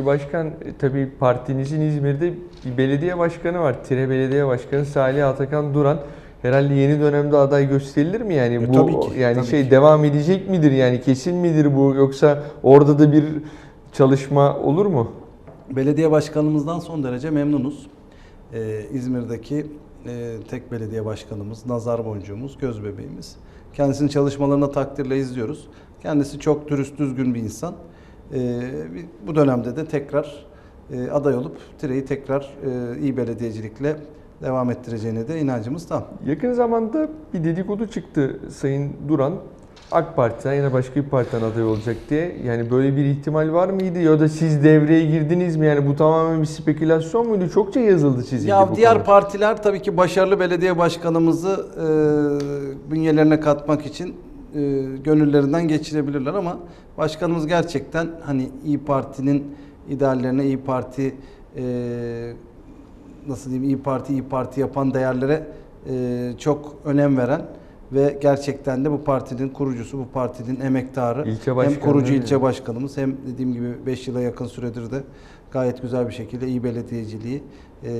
Peki başkan e, tabii partinizin İzmir'de bir belediye başkanı var. Tire Belediye Başkanı Salih Atakan Duran. Herhalde yeni dönemde aday gösterilir mi yani? E, bu tabii ki, yani tabii şey ki. devam edecek midir yani kesin midir bu yoksa orada da bir çalışma olur mu? Belediye başkanımızdan son derece memnunuz. Ee, İzmir'deki e, tek belediye başkanımız, nazar boncuğumuz, göz bebeğimiz. Kendisinin çalışmalarını takdirle izliyoruz. Kendisi çok dürüst, düzgün bir insan. Bir- bu dönemde de tekrar e, aday olup Tire'yi tekrar e, iyi belediyecilikle devam ettireceğine de inancımız tam. Yakın zamanda bir dedikodu çıktı Sayın Duran. AK Parti'den ya da başka bir partiden aday olacak diye. Yani böyle bir ihtimal var mıydı ya da siz devreye girdiniz mi? Yani bu tamamen bir spekülasyon muydu? Çokça yazıldı çizildi Ya bu diğer konu. partiler tabii ki başarılı belediye başkanımızı e, bünyelerine katmak için e, gönüllerinden geçirebilirler ama başkanımız gerçekten hani İyi Parti'nin ideallerine İyi Parti e, nasıl diyeyim İyi Parti İyi Parti yapan değerlere e, çok önem veren ve gerçekten de bu partinin kurucusu, bu partinin emektarı, İlçe hem kurucu ilçe başkanımız hem dediğim gibi 5 yıla yakın süredir de gayet güzel bir şekilde iyi belediyeciliği e,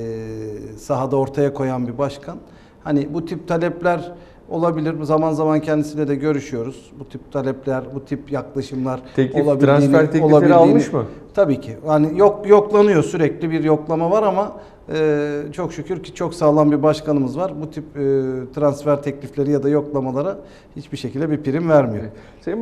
sahada ortaya koyan bir başkan. Hani bu tip talepler olabilir. Zaman zaman kendisiyle de görüşüyoruz. Bu tip talepler, bu tip yaklaşımlar Teklif, olabildiğini- transfer teklifleri olabildiğini- almış mı? Tabii ki. Hani yok yoklanıyor sürekli bir yoklama var ama e, çok şükür ki çok sağlam bir başkanımız var. Bu tip e, transfer teklifleri ya da yoklamalara hiçbir şekilde bir prim vermiyor. Sayın